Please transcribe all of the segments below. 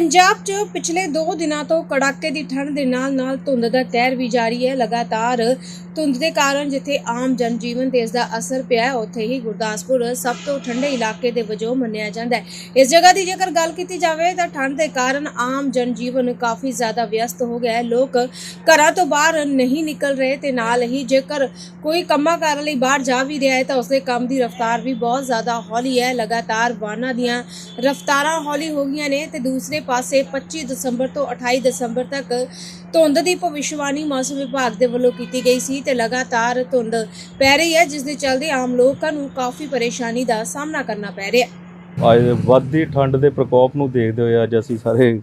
ਪੰਜਾਬ 'ਚ ਪਿਛਲੇ 2 ਦਿਨਾਂ ਤੋਂ ਕੜਾਕੇ ਦੀ ਠੰਡ ਦੇ ਨਾਲ-ਨਾਲ ਧੁੰਦ ਦਾ ਕਹਿਰ ਵੀ ਜਾਰੀ ਹੈ। ਲਗਾਤਾਰ ਧੁੰਦ ਦੇ ਕਾਰਨ ਜਿੱਥੇ ਆਮ ਜਨਜੀਵਨ ਤੇ ਇਸ ਦਾ ਅਸਰ ਪਿਆ ਹੈ, ਉੱਥੇ ਹੀ ਗੁਰਦਾਸਪੁਰ ਸਭ ਤੋਂ ਠੰਡੇ ਇਲਾਕੇ ਦੇ ਵਜੋਂ ਮੰਨਿਆ ਜਾਂਦਾ ਹੈ। ਇਸ ਜਗ੍ਹਾ ਦੀ ਜੇਕਰ ਗੱਲ ਕੀਤੀ ਜਾਵੇ ਤਾਂ ਠੰਡ ਦੇ ਕਾਰਨ ਆਮ ਜਨਜੀਵਨ ਕਾਫੀ ਜ਼ਿਆਦਾ ਵਿਅਸਤ ਹੋ ਗਿਆ ਹੈ। ਲੋਕ ਘਰਾਂ ਤੋਂ ਬਾਹਰ ਨਹੀਂ ਨਿਕਲ ਰਹੇ ਤੇ ਨਾਲ ਹੀ ਜੇਕਰ ਕੋਈ ਕੰਮਾਂ ਕਰਨ ਲਈ ਬਾਹਰ ਜਾ ਵੀ ਰਿਹਾ ਹੈ ਤਾਂ ਉਸਦੇ ਕੰਮ ਦੀ ਰਫ਼ਤਾਰ ਵੀ ਬਹੁਤ ਜ਼ਿਆਦਾ ਹੌਲੀ ਹੈ। ਲਗਾਤਾਰ ਵਾਹਨਾਂ ਦੀਆਂ ਰਫ਼ਤਾਰਾਂ ਹੌਲੀ ਹੋ ਗਈਆਂ ਨੇ ਤੇ ਦੂਸਰੇ ਪਾਸੇ 25 ਦਸੰਬਰ ਤੋਂ 28 ਦਸੰਬਰ ਤੱਕ ਧੁੰਦ ਦੀ ਭਵਿੱਖਬਾਣੀ ਮੌਸਮ ਵਿਭਾਗ ਦੇ ਵੱਲੋਂ ਕੀਤੀ ਗਈ ਸੀ ਤੇ ਲਗਾਤਾਰ ਧੁੰਦ ਪੈ ਰਹੀ ਹੈ, ਜਿਸ ਦੇ ਚੱਲਦੇ ਆਮ ਲੋਕਾਂ ਨੂੰ ਕਾਫੀ ਪਰੇਸ਼ਾਨੀ ਦਾ ਸਾਹਮਣਾ ਕਰਨਾ ਪੈ ਰਿਹਾ ਹੈ। ਅੱਜ ਵੱਧਦੀ ਠੰਡ ਦੇ ਪ੍ਰਕੋਪ ਨੂੰ ਦੇਖਦੇ ਹੋਏ ਅੱਜ ਅਸੀਂ ਸਾਰੇ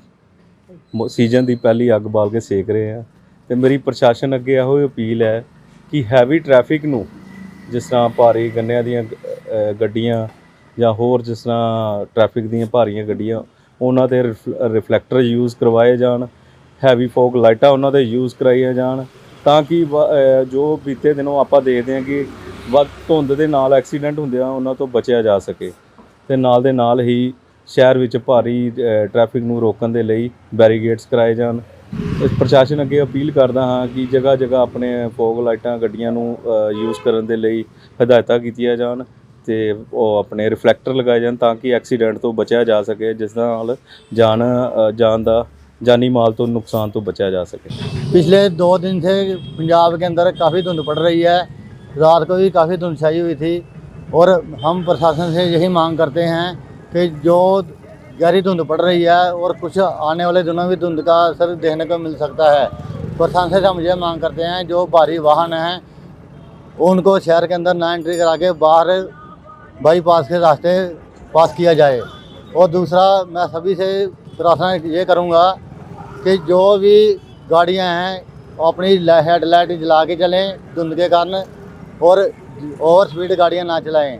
ਸੀਜ਼ਨ ਦੀ ਪਹਿਲੀ ਅੱਗ ਬਾਲ ਕੇ ਸੇਕ ਰਹੇ ਹਾਂ ਤੇ ਮੇਰੀ ਪ੍ਰਸ਼ਾਸਨ ਅੱਗੇ ਇਹੋ ਹੀ ਅਪੀਲ ਹੈ ਕਿ ਹੈਵੀ ਟ੍ਰੈਫਿਕ ਨੂੰ ਜਿਸ ਤਰ੍ਹਾਂ ਭਾਰੀ ਗੰਨਿਆਂ ਦੀਆਂ ਗੱਡੀਆਂ ਜਾਂ ਹੋਰ ਜਿਸ ਤਰ੍ਹਾਂ ਟ੍ਰੈਫਿਕ ਦੀਆਂ ਭਾਰੀਆਂ ਗੱਡੀਆਂ ਉਹਨਾਂ ਤੇ ਰਿਫਲੈਕਟਰ ਯੂਜ਼ ਕਰਵਾਏ ਜਾਣ ਹੈਵੀ ਫੋਗ ਲਾਈਟਾਂ ਉਹਨਾਂ ਦੇ ਯੂਜ਼ ਕਰਾਈਆਂ ਜਾਣ ਤਾਂ ਕਿ ਵ- ਜੋ ਬੀਤੇ ਦਿਨੋਂ ਆਪਾਂ ਦੇਖਦੇ ਹਾਂ ਕਿ ਵੱਧ ਧੁੰਦ ਦੇ ਨਾਲ ਐਕਸੀਡੈਂਟ ਹੁੰਦੇ ਆ ਉਹਨਾਂ ਤੋਂ ਬਚਿਆ ਜਾ ਸਕੇ। ਤੇ ਨਾਲ ਦੇ ਨਾਲ ਹੀ ਸ਼ਹਿਰ ਵਿੱਚ ਭਾਰੀ ਅ, ਟ੍ਰੈਫਿਕ ਨੂੰ ਰੋਕਣ ਦੇ ਲਈ ਬੈਰੀਗੇਟਸ ਕਰਾਏ ਜਾਣ। ਇਸ ਪ੍ਰਸ਼ਾਸਨ ਅੱਗੇ ਅਪੀਲ ਕਰਦਾ ਹਾਂ ਕਿ ਜਗ੍ਹਾ ਜਗ੍ਹਾ ਆਪਣੇ ਫੋਗ ਲਾਈਟਾਂ ਗੱਡੀਆਂ ਨੂੰ ਯੂਜ਼ ਕਰਨ ਦੇ ਲਈ ਹਦਾਇਤਾਂ ਕੀਤੀਆਂ ਜਾਣ। ਤੇ ਉਹ ਆਪਣੇ ਰਿਫਲੈਕਟਰ ਲਗਾਏ ਜਾਣ ਤਾਂ ਕਿ ਐਕਸੀਡੈਂਟ ਤੋਂ ਬਚਿਆ ਜਾ ਸਕੇ ਜਿਸ ਨਾਲ ਜਾਨ ਅ, ਜਾਨ ਦਾ ਜਾਨੀ ਮਾਲ ਤੋਂ नुकसान ਤੋਂ बचा जा सके पिछले दो दिन से पंजाब के अंदर काफ़ी धुंध पड़ रही है रात को भी काफ़ी धुंध छाई हुई थी और हम प्रशासन से यही मांग करते हैं कि जो गहरी धुंध पड़ रही है और कुछ आने वाले दिनों में धुंध का असर देखने को मिल सकता है प्रशासन से हम ये मांग करते हैं जो भारी वाहन हैं उनको शहर के अंदर ना एंट्री करा के बाहर बाईपास के रास्ते पास किया जाए और दूसरा मैं सभी से प्रार्थना ये करूँगा कि जो भी गाड़ियां हैं वो अपनी हेडलाइट जला के चलें धुंध के कारण और ओवर स्पीड गाड़ियां ना चलाएं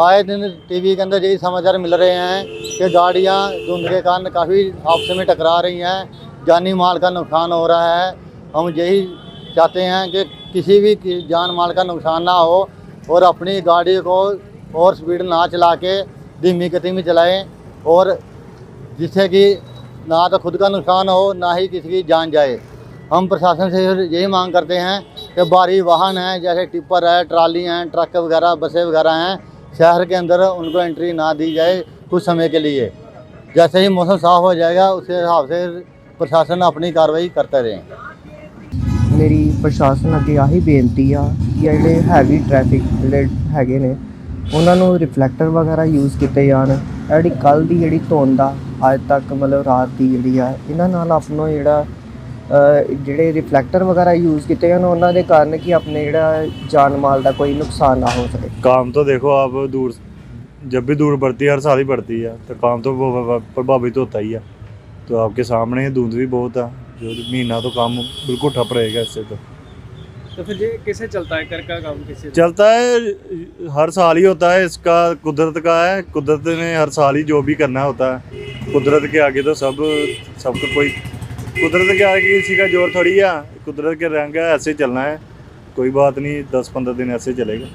आए दिन टीवी के अंदर यही समाचार मिल रहे हैं कि गाड़ियां धुंध के कारण काफ़ी आपस में टकरा रही हैं जानी माल का नुकसान हो रहा है हम यही चाहते हैं कि किसी भी की जान माल का नुकसान ना हो और अपनी गाड़ी को और स्पीड ना चला के धीमी गति में चलाएँ और जिससे कि ना तो खुद का नुकसान हो, ना ही किसी की जान जाए। हम प्रशासन से यही मांग करते हैं कि भारी वाहन हैं, जैसे टिप्पर है, ट्राली हैं, ट्रक वगैरह, बसें वगैरह हैं, शहर के अंदर उनको एंट्री ना दी जाए कुछ समय के लिए। जैसे ही मौसम साफ़ हो जाएगा उसके हिसाब से प्रशासन अपनी कार्रवाई करते रहें। मेरी प्रशासन अगर यही बेनती है ਕਿ ਇਹ ਜਿਹੜੇ ਹੈਵੀ ਟ੍ਰੈਫਿਕ ਜਿਹੜੇ ਹੈਗੇ ਨੇ ਉਹਨਾਂ ਨੂੰ ਰਿਫਲੈਕਟਰ ਵਗੈਰਾ ਯੂਜ਼ ਕੀਤੇ ਜਾਣ ਇਹ ਜਿਹੜੀ ਕੱਲ ਦੀ ਜਿਹੜੀ ਧੁੰਦ ਆ ਅੱਜ ਤੱਕ ਮਤਲਬ ਰਾਤ ਦੀ ਜਿਹੜੀ ਆ ਇਹਨਾਂ ਨਾਲ ਆਪਣਾ ਜਿਹੜਾ ਅ, ਜਿਹੜੇ ਰਿਫਲੈਕਟਰ ਵਗੈਰਾ ਯੂਜ਼ ਕੀਤੇ ਜਾਣ ਉਹਨਾਂ ਦੇ ਕਾਰਨ ਕਿ ਆਪਣੇ ਜਿਹੜਾ ਜਾਨ ਮਾਲ ਦਾ ਕੋਈ ਨੁਕਸਾਨ ਨਾ ਹੋ ਸਕੇ काम तो देखो आप दूर जब भी दूर बढ़ती है हर साल ही बढ़ती है तो काम तो वो- वो- प्रभावित होता ही है तो आपके सामने ही धुंध भी बहुत है जो महीना तो काम बिल्कुल ठप रहेगा इससे तो तो फिर ये कैसे चलता है कर का काम कैसे चलता है हर साल ही होता है इसका कुदरत का है कुदरत ने हर साल ही जो भी करना होता है कुदरत के आगे तो सब सबको कोई कुदरत के आगे किसी का जोर थोड़ी है कुदरत के रंग है ऐसे ही चलना है कोई बात नहीं दस पंद्रह दिन ऐसे ही चलेगा